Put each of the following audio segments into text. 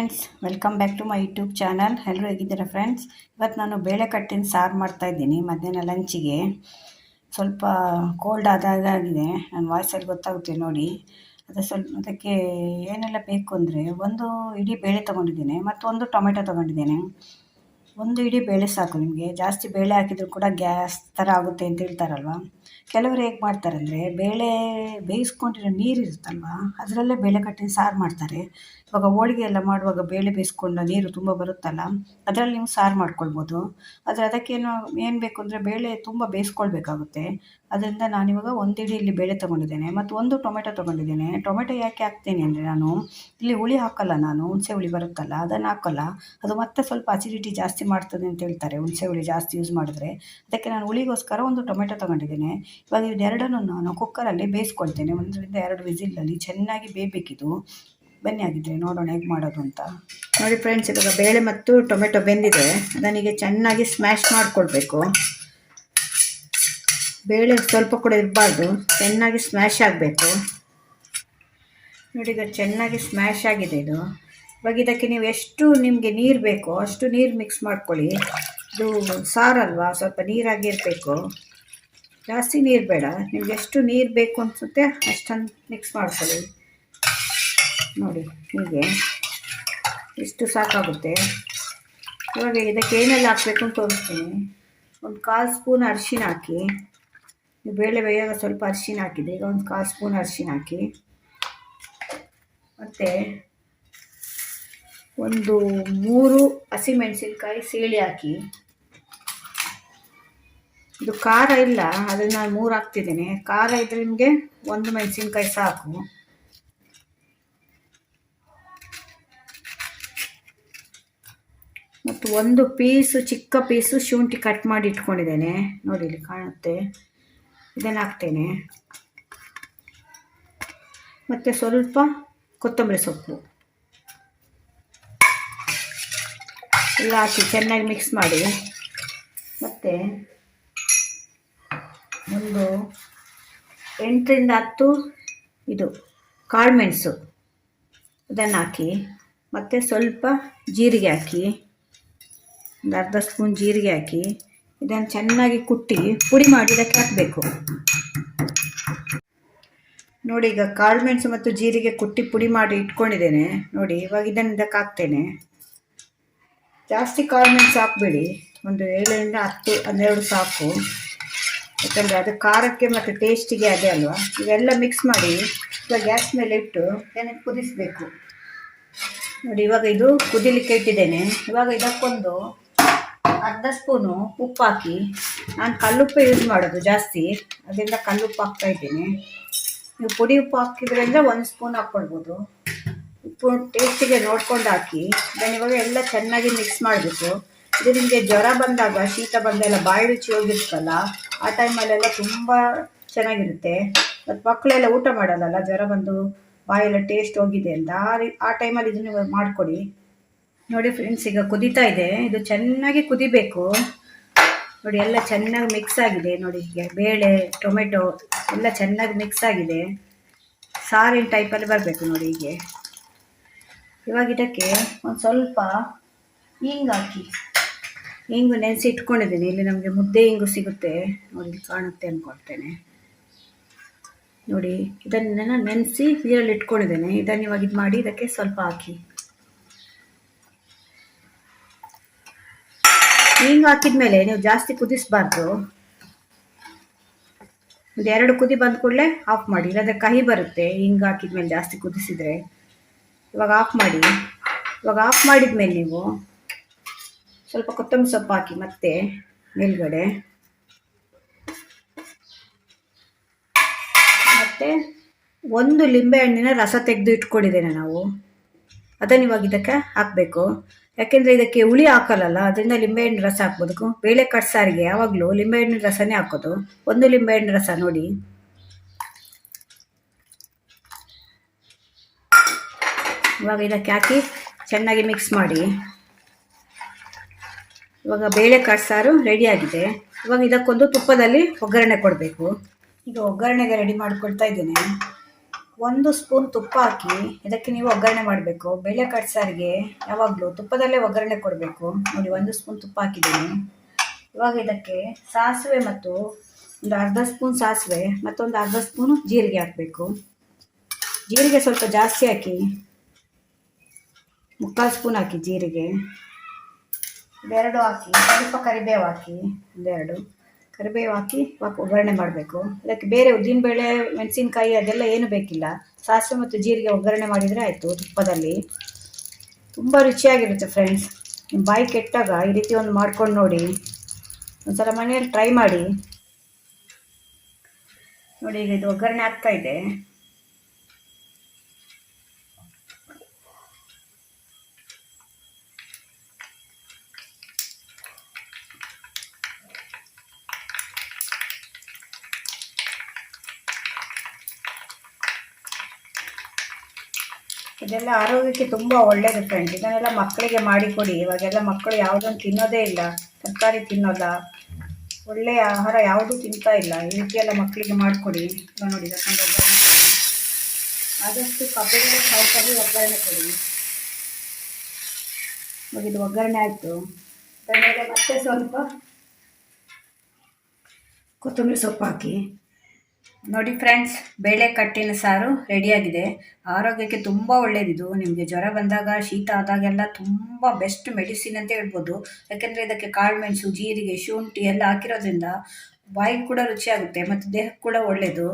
Friends welcome back to my YouTube channel ಎಲ್ಲರೂ ಹೇಗಿದ್ದೀರಾ friends ಇವತ್ತು ನಾನು ಬೇಳೆ ಕಟ್ಟಿನ ಸಾರು ಮಾಡ್ತಾಯಿದ್ದೀನಿ ಮಧ್ಯಾಹ್ನ ಲಂಚಿಗೆ ಸ್ವಲ್ಪ ಕೋಲ್ಡ್ ಆದಾಗ ಆಗಿದೆ ನನ್ನ ವಾಯ್ಸಲ್ಲಿ ಗೊತ್ತಾಗುತ್ತೆ ನೋಡಿ. ಅದು ಸ್ವಲ್ಪ ಅದಕ್ಕೆ ಏನೆಲ್ಲ ಬೇಕು ಅಂದರೆ ಒಂದು ಇಡೀ ಬೇಳೆ ತೊಗೊಂಡಿದ್ದೀನಿ ಮತ್ತು ಒಂದು ಟೊಮೆಟೊ ತೊಗೊಂಡಿದ್ದೇನೆ. ಒಂದು ಇಡೀ ಬೇಳೆ ಸಾಕು ನಿಮಗೆ. ಜಾಸ್ತಿ ಬೇಳೆ ಹಾಕಿದರೂ ಕೂಡ ಗ್ಯಾಸ್ ಥರ ಆಗುತ್ತೆ ಅಂತ ಹೇಳ್ತಾರಲ್ವ? ಕೆಲವರು ಹೇಗೆ ಮಾಡ್ತಾರೆ ಅಂದರೆ ಬೇಳೆ ಬೇಯಿಸ್ಕೊಂಡಿರೋ ನೀರು ಇರುತ್ತಲ್ವ? ಅದರಲ್ಲೇ ಬೇಳೆ ಕಟ್ಟಿನ ಸಾರು ಮಾಡ್ತಾರೆ. ಇವಾಗ ಹೋಳಿಗೆ ಎಲ್ಲ ಮಾಡುವಾಗ ಬೇಳೆ ಬೇಯಿಸ್ಕೊಂಡ ನೀರು ತುಂಬ ಬರುತ್ತಲ್ಲ, ಅದರಲ್ಲಿ ನೀವು ಸಾರು ಮಾಡ್ಕೊಳ್ಬೋದು. ಆದರೆ ಅದಕ್ಕೇನು, ಏನು ಬೇಕು ಅಂದರೆ ಬೇಳೆ ತುಂಬ ಬೇಯಿಸ್ಕೊಳ್ಬೇಕಾಗುತ್ತೆ. ಅದರಿಂದ ನಾನಿವಾಗ ಒಂದಿಡಿ ಇಲ್ಲಿ ಬೇಳೆ ತೊಗೊಂಡಿದ್ದೇನೆ. ಮತ್ತು ಒಂದು ಟೊಮೆಟೊ ತೊಗೊಂಡಿದ್ದೇನೆ. ಟೊಮೆಟೊ ಯಾಕೆ ಹಾಕ್ತೀನಿ ಅಂದರೆ ನಾನು ಇಲ್ಲಿ ಹುಳಿ ಹಾಕಲ್ಲ ನಾನು, ಹುಣಸೆ ಹುಳಿ ಬರುತ್ತಲ್ಲ, ಅದನ್ನು ಹಾಕಲ್ಲ. ಅದು ಮತ್ತೆ ಸ್ವಲ್ಪ ಅಸಿಡಿಟಿ ಜಾಸ್ತಿ ಮಾಡ್ತದೆ ಅಂತ ಹೇಳ್ತಾರೆ. ಹುಣಸೆ ಹುಳಿ ಜಾಸ್ತಿ ಯೂಸ್ ಮಾಡಿದ್ರೆ. ಅದಕ್ಕೆ ನಾನು ಹುಳಿಗೋಸ್ಕರ ಒಂದು ಟೊಮೆಟೊ ತೊಗೊಂಡಿದ್ದೇನೆ. ಇವಾಗ ಇದೆರಡನ್ನು ನಾನು ಕುಕ್ಕರಲ್ಲಿ ಬೇಯಿಸ್ಕೊಳ್ತೇನೆ. ಒಂದರಿಂದ ಎರಡು ವಿಸಿಲಲ್ಲಿ ಚೆನ್ನಾಗಿ ಬೇಯಬೇಕಿದು. ಬನ್ನಿ ಆಗಿದ್ರೆ ನೋಡೋಣ ಹೇಗೆ ಮಾಡೋದು ಅಂತ. ನೋಡಿ ಫ್ರೆಂಡ್ಸ್ ಇವಾಗ ಬೇಳೆ ಮತ್ತು ಟೊಮೆಟೊ ಬೆಂದಿದೆ. ನನಗೆ ಚೆನ್ನಾಗಿ ಸ್ಮ್ಯಾಶ್ ಮಾಡಿಕೊಳ್ಬೇಕು. ಬೇಳೆ ಸ್ವಲ್ಪ ಕೂಡ ಇರಬಾರ್ದು. ಚೆನ್ನಾಗಿ ಸ್ಮ್ಯಾಶ್ ಆಗಬೇಕು. ನೋಡಿ ಈಗ ಚೆನ್ನಾಗಿ ಸ್ಮ್ಯಾಶ್ ಆಗಿದೆ ಇದು. ಇವಾಗ ಇದಕ್ಕೆ ನೀವು ಎಷ್ಟು ನಿಮಗೆ ನೀರು ಬೇಕೋ ಅಷ್ಟು ನೀರು ಮಿಕ್ಸ್ ಮಾಡ್ಕೊಳ್ಳಿ. ಇದು ಸಾರಲ್ವಾ ಸ್ವಲ್ಪ ನೀರಾಗಿರಬೇಕು ಜಾಸ್ತಿ ನೀರು ಬೇಡ. ನಿಮ್ಗೆ ಎಷ್ಟು ನೀರು ಬೇಕು ಅನಿಸುತ್ತೆ ಅಷ್ಟನ್ನು ಮಿಕ್ಸ್ ಮಾಡ್ಕೊಳ್ಳಿ. ನೋಡಿ ಹೀಗೆ. ಇಷ್ಟು ಸಾಕಾಗುತ್ತೆ. ಇವಾಗ ಇದಕ್ಕೆ ಏನೆಲ್ಲ ಹಾಕಬೇಕು ಅಂತ ತೋರಿಸ್ತೀನಿ. ಒಂದು ಕಾಲು ಸ್ಪೂನ್ ಅರಿಶಿನ ಹಾಕಿ. ಬೇಳೆ ಬೇಯಾಗ ಸ್ವಲ್ಪ ಅರಿಶಿನ ಹಾಕಿದೆ ಈಗ ಒಂದು ಕಾಲು ಸ್ಪೂನ್ ಅರಿಶಿನ ಹಾಕಿ. ಮತ್ತು ಒಂದು ಮೂರು ಹಸಿಮೆಣಸಿನ್ಕಾಯಿ ಸೀಳಿ ಹಾಕಿ. ಇದು ಖಾರ ಇಲ್ಲ, ಅದನ್ನು ನಾನು ಮೂರು ಹಾಕ್ತಿದ್ದೀನಿ. ಖಾರ ಇದ್ರೆ ನಿಮಗೆ ಒಂದು ಮೆಣಸಿನ್ಕಾಯಿ ಸಾಕು. ಮತ್ತು ಒಂದು ಪೀಸು, ಚಿಕ್ಕ ಪೀಸು ಶುಂಠಿ ಕಟ್ ಮಾಡಿ ಇಟ್ಕೊಂಡಿದ್ದೇನೆ. ನೋಡಿ, ಇಲ್ಲಿ ಕಾಣುತ್ತೆ. ಇದನ್ನು ಹಾಕ್ತೇನೆ ಮತ್ತು ಸ್ವಲ್ಪ ಕೊತ್ತಂಬರಿ ಸೊಪ್ಪು. ಎಲ್ಲ ಹಾಕಿ ಚೆನ್ನಾಗಿ ಮಿಕ್ಸ್ ಮಾಡಿ. ಮತ್ತು ಒಂದು ಎಂಟರಿಂದ ಹತ್ತು ಇದು ಕಾಳುಮೆಣಸು ಅದನ್ನು ಹಾಕಿ ಮತ್ತು ಸ್ವಲ್ಪ ಜೀರಿಗೆ ಹಾಕಿ, ಒಂದು ಅರ್ಧ ಸ್ಪೂನ್ ಜೀರಿಗೆ ಹಾಕಿ ಇದನ್ನು ಚೆನ್ನಾಗಿ ಕುಟ್ಟಿ ಪುಡಿ ಮಾಡಿ ಇದಕ್ಕೆ ಹಾಕಬೇಕು. ನೋಡಿ, ಈಗ ಕಾಳುಮೆಣಸು ಮತ್ತು ಜೀರಿಗೆ ಕುಟ್ಟಿ ಪುಡಿ ಮಾಡಿ ಇಟ್ಕೊಂಡಿದ್ದೇನೆ. ನೋಡಿ, ಇವಾಗ ಇದನ್ನು ಇದಕ್ಕೆ ಹಾಕ್ತೇನೆ. ಜಾಸ್ತಿ ಕಾಳುಮೆಣಸು ಹಾಕಬೇಡಿ. ಒಂದು ಏಳರಿಂದ ಹತ್ತು, ಹನ್ನೆರಡು ಸಾಕು. ಯಾಕಂದರೆ ಅದು ಖಾರಕ್ಕೆ ಮತ್ತು ಟೇಸ್ಟಿಗೆ ಅದೇ ಅಲ್ವಾ? ಇವೆಲ್ಲ ಮಿಕ್ಸ್ ಮಾಡಿ ಇವಾಗ ಗ್ಯಾಸ್ ಮೇಲೆ ಇಟ್ಟು ಏನಕ್ಕೆ ಕುದಿಸಬೇಕು. ನೋಡಿ, ಇವಾಗ ಇದು ಕುದಿಲಿಕ್ಕೆ ಇಟ್ಟಿದ್ದೇನೆ. ಇವಾಗ ಇದಕ್ಕೊಂದು ಅರ್ಧ ಸ್ಪೂನು ಉಪ್ಪು ಹಾಕಿ ನಾನು ಕಲ್ಲುಪ್ಪು ಯೂಸ್ ಮಾಡೋದು ಜಾಸ್ತಿ. ಅದರಿಂದ ಕಲ್ಲುಪ್ಪು ಹಾಕ್ತಾ ಇದ್ದೀನಿ. ನೀವು ಪುಡಿ ಉಪ್ಪು ಹಾಕಿದ್ರೆ ಅಂದರೆ ಒಂದು ಸ್ಪೂನ್ ಹಾಕ್ಕೊಳ್ಬೋದು ಉಪ್ಪು ಟೇಸ್ಟಿಗೆ ನೋಡ್ಕೊಂಡು ಹಾಕಿ. ನಾನು ಇವಾಗ ಎಲ್ಲ ಚೆನ್ನಾಗಿ ಮಿಕ್ಸ್ ಮಾಡಬೇಕು ಇದು ನಿಮಗೆ ಜ್ವರ ಬಂದಾಗ, ಶೀತ ಬಂದೆಲ್ಲ ಬಾಯಿ ರುಚಿ ಹೋಗಿರ್ತಲ್ಲ ಆ ಟೈಮಲ್ಲೆಲ್ಲ ತುಂಬ ಚೆನ್ನಾಗಿರುತ್ತೆ. ಮತ್ತು ಮಕ್ಕಳೆಲ್ಲ ಊಟ ಮಾಡಲ್ಲಲ್ಲ ಜ್ವರ ಬಂದು ಬಾಯೆಲ್ಲ ಟೇಸ್ಟ್ ಹೋಗಿದೆ ಅಂತ. ಆ ಟೈಮಲ್ಲಿ ಇದನ್ನು ಮಾಡಿಕೊಡಿ. ನೋಡಿ ಫ್ರೆಂಡ್ಸ್ ಈಗ ಕುದೀತಾ ಇದೆ. ಇದು ಚೆನ್ನಾಗಿ ಕುದಿಬೇಕು. ನೋಡಿ, ಎಲ್ಲ ಚೆನ್ನಾಗಿ ಮಿಕ್ಸ್ ಆಗಿದೆ. ನೋಡಿ ಹೀಗೆ ಬೇಳೆ, ಟೊಮೆಟೊ ಎಲ್ಲ ಚೆನ್ನಾಗಿ ಮಿಕ್ಸ್ ಆಗಿದೆ. ಸಾರಿನ ಟೈಪಲ್ಲಿ ಬರಬೇಕು ನೋಡಿ ಹೀಗೆ. ಇವಾಗ ಇದಕ್ಕೆ ಒಂದು ಸ್ವಲ್ಪ ಹಿಂಗೆ ಹಾಕಿ. ಹಿಂಗು ನೆನೆಸಿ ಇಟ್ಕೊಂಡಿದ್ದೀನಿ. ಇಲ್ಲಿ ನಮಗೆ ಮುದ್ದೆ ಹಿಂಗು ಸಿಗುತ್ತೆ. ನೋಡಿ ಕಾಣುತ್ತೆ ಅಂದ್ಕೊಳ್ತೇನೆ ನೋಡಿ, ಇದನ್ನೆಲ್ಲ ನೆನೆಸಿ ಇದರಲ್ಲಿ ಇಟ್ಕೊಂಡಿದ್ದೇನೆ. ಇದನ್ನು ಇವಾಗ ಇದು ಮಾಡಿ ಇದಕ್ಕೆ ಸ್ವಲ್ಪ ಹಾಕಿ. ಹಿಂಗೆ ಹಾಕಿದ್ಮೇಲೆ ನೀವು ಜಾಸ್ತಿ ಕುದಿಸ್ಬಾರ್ದು. ಒಂದು ಎರಡು ಕುದಿ ಬಂದ ಕೂಡಲೇ ಆಫ್ ಮಾಡಿ, ಇಲ್ಲಾಂದರೆ ಕಹಿ ಬರುತ್ತೆ, ಹಿಂಗೆ ಹಾಕಿದ್ಮೇಲೆ ಜಾಸ್ತಿ ಕುದಿಸಿದರೆ. ಇವಾಗ ಆಫ್ ಮಾಡಿ, ಇವಾಗ ಆಫ್ ಮಾಡಿದ್ಮೇಲೆ ನೀವು ಸ್ವಲ್ಪ ಕೊತ್ತಂಬರಿ ಸೊಪ್ಪು ಹಾಕಿ ಮತ್ತೆ ಮೇಲ್ಗಡೆ ಮತ್ತು ಒಂದು ಲಿಂಬೆಹಣ್ಣಿನ ರಸ ತೆಗೆದು ಇಟ್ಕೊಂಡಿದ್ದೇನೆ ನಾವು. ಅದನ್ನು ಇವಾಗ ಇದಕ್ಕೆ ಹಾಕಬೇಕು. ಯಾಕೆಂದರೆ ಇದಕ್ಕೆ ಹುಳಿ ಹಾಕಲ್ಲಲ್ಲ, ಅದರಿಂದ ಲಿಂಬೆಹಣ್ಣು ರಸ ಹಾಕ್ಬೋದು ಬೇಳೆ ಕಟ್ಸಾರಿಗೆ ಯಾವಾಗಲೂ ಲಿಂಬೆಹಣ್ಣಿನ ರಸನೇ ಹಾಕೋದು. ಒಂದು ಲಿಂಬೆಹಣ್ಣು ರಸ ನೋಡಿ. ಇವಾಗ ಇದಕ್ಕೆ ಹಾಕಿ ಚೆನ್ನಾಗಿ ಮಿಕ್ಸ್ ಮಾಡಿ. ಇವಾಗ ಬೇಳೆ ಕಟ್ಸಾರು ರೆಡಿಯಾಗಿದೆ ಇವಾಗ ಇದಕ್ಕೊಂದು ತುಪ್ಪದಲ್ಲಿ ಒಗ್ಗರಣೆ ಕೊಡಬೇಕು. ಈಗ ಒಗ್ಗರಣೆಗೆ ರೆಡಿ ಮಾಡ್ಕೊಳ್ತಾ ಇದ್ದೇನೆ. ಒಂದು ಸ್ಪೂನ್ ತುಪ್ಪ ಹಾಕಿ ಇದಕ್ಕೆ ನೀವು ಒಗ್ಗರಣೆ ಮಾಡಬೇಕು. ಬೇಳೆ ಸಾರಿಗೆ ಯಾವಾಗಲೂ ತುಪ್ಪದಲ್ಲೇ ಒಗ್ಗರಣೆ ಕೊಡಬೇಕು. ನೋಡಿ, ಒಂದು ಸ್ಪೂನ್ ತುಪ್ಪ ಹಾಕಿದ್ದೀನಿ. ಇವಾಗ ಇದಕ್ಕೆ ಸಾಸಿವೆ ಮತ್ತು ಒಂದು ಅರ್ಧ ಸ್ಪೂನ್ ಸಾಸಿವೆ ಮತ್ತೊಂದು ಅರ್ಧ ಸ್ಪೂನು ಜೀರಿಗೆ ಹಾಕಬೇಕು. ಜೀರಿಗೆ ಸ್ವಲ್ಪ ಜಾಸ್ತಿ ಹಾಕಿ, ಮುಕ್ಕಾಲು ಸ್ಪೂನ್ ಹಾಕಿ ಜೀರಿಗೆ. ಇದೆರಡು ಹಾಕಿ, ಸ್ವಲ್ಪ ಕರಿಬೇವು ಹಾಕಿ, ಒಂದೆರಡು. ಕರಿಬೇವು ಹಾಕಿ ಒಗ್ಗರಣೆ ಮಾಡಬೇಕು. ಅದಕ್ಕೆ ಬೇರೆ ಉದ್ದಿನಬೇಳೆ ಮೆಣಸಿನ್ಕಾಯಿ ಅದೆಲ್ಲ ಏನು ಬೇಕಿಲ್ಲ. ಸಾಸಿವೆ ಮತ್ತು ಜೀರಿಗೆ ಒಗ್ಗರಣೆ ಮಾಡಿದರೆ ಆಯಿತು ತುಪ್ಪದಲ್ಲಿ. ತುಂಬ ರುಚಿಯಾಗಿರುತ್ತೆ ಫ್ರೆಂಡ್ಸ್ ನಿಮ್ಮ ಬಾಯಿ ಕೆಟ್ಟಾಗ ಈ ರೀತಿ ಒಂದು ಮಾಡ್ಕೊಂಡು ನೋಡಿ. ಒಂದ್ಸಲ ಮನೆಯಲ್ಲಿ ಟ್ರೈ ಮಾಡಿ. ನೋಡಿ, ಈಗ ಇದು ಒಗ್ಗರಣೆ ಆಗ್ತಾ ಇದೆ. ಇದೆಲ್ಲ ಆರೋಗ್ಯಕ್ಕೆ ತುಂಬ ಒಳ್ಳೆಯದು ಫ್ರೆಂಡ್ ಇದನ್ನೆಲ್ಲ ಮಕ್ಕಳಿಗೆ ಮಾಡಿಕೊಡಿ ಇವಾಗೆಲ್ಲ ಮಕ್ಕಳು ಯಾವುದನ್ನು ತಿನ್ನೋದೇ ಇಲ್ಲ. ತರಕಾರಿ ತಿನ್ನೋಲ್ಲ. ಒಳ್ಳೆಯ ಆಹಾರ ಯಾವುದೂ ತಿಂತಾ ಇಲ್ಲ. ಈ ರೀತಿ ಎಲ್ಲ ಮಕ್ಕಳಿಗೆ ಮಾಡಿಕೊಡಿ. ನೋಡಿ ಯಾಕಂದ್ರೆ ಆದಷ್ಟು ಕಬ್ಬಿನ ಸೌಕರ್ಯ ಒಗ್ಗರಣೆ ಕೊಡಿ. ಇದು ಒಗ್ಗರಣೆ ಆಯಿತು. ಮತ್ತೆ ಸ್ವಲ್ಪ ಕೊತ್ತಂಬರಿ ಸೊಪ್ಪು ಹಾಕಿ. ನೋಡಿ ಫ್ರೆಂಡ್ಸ್, ಬೇಳೆ ಕಟ್ಟಿನ ಸಾರು ರೆಡಿಯಾಗಿದೆ. ಆರೋಗ್ಯಕ್ಕೆ ತುಂಬ ಒಳ್ಳೆಯದಿದು ನಿಮಗೆ ಜ್ವರ ಬಂದಾಗ, ಶೀತ ಆದಾಗೆಲ್ಲ ತುಂಬ ಬೆಸ್ಟ್ ಮೆಡಿಸಿನ್ ಅಂತ ಹೇಳ್ಬೋದು. ಯಾಕೆಂದರೆ ಇದಕ್ಕೆ ಕಾಳುಮೆಣಸು ಜೀರಿಗೆ, ಶುಂಠಿ ಎಲ್ಲ ಹಾಕಿರೋದ್ರಿಂದ ಬಾಯಿಗೆ ಕೂಡ ರುಚಿಯಾಗುತ್ತೆ ಮತ್ತು ದೇಹಕ್ಕೆ ಕೂಡ ಒಳ್ಳೆಯದು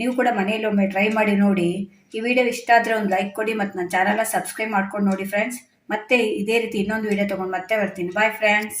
ನೀವು ಕೂಡ ಮನೆಯಲ್ಲಿ ಒಮ್ಮೆ ಟ್ರೈ ಮಾಡಿ ನೋಡಿ. ಈ ವಿಡಿಯೋ ಇಷ್ಟ ಆದರೆ ಒಂದು ಲೈಕ್ ಕೊಡಿ ಮತ್ತು ನನ್ನ ಚಾನಲ್ನ ಸಬ್ಸ್ಕ್ರೈಬ್ ಮಾಡ್ಕೊಂಡು ನೋಡಿ ಫ್ರೆಂಡ್ಸ್ ಮತ್ತೆ ಇದೇ ರೀತಿ ಇನ್ನೊಂದು ವಿಡಿಯೋ ತೊಗೊಂಡು ಮತ್ತೆ ಬರ್ತೀನಿ. Bye friends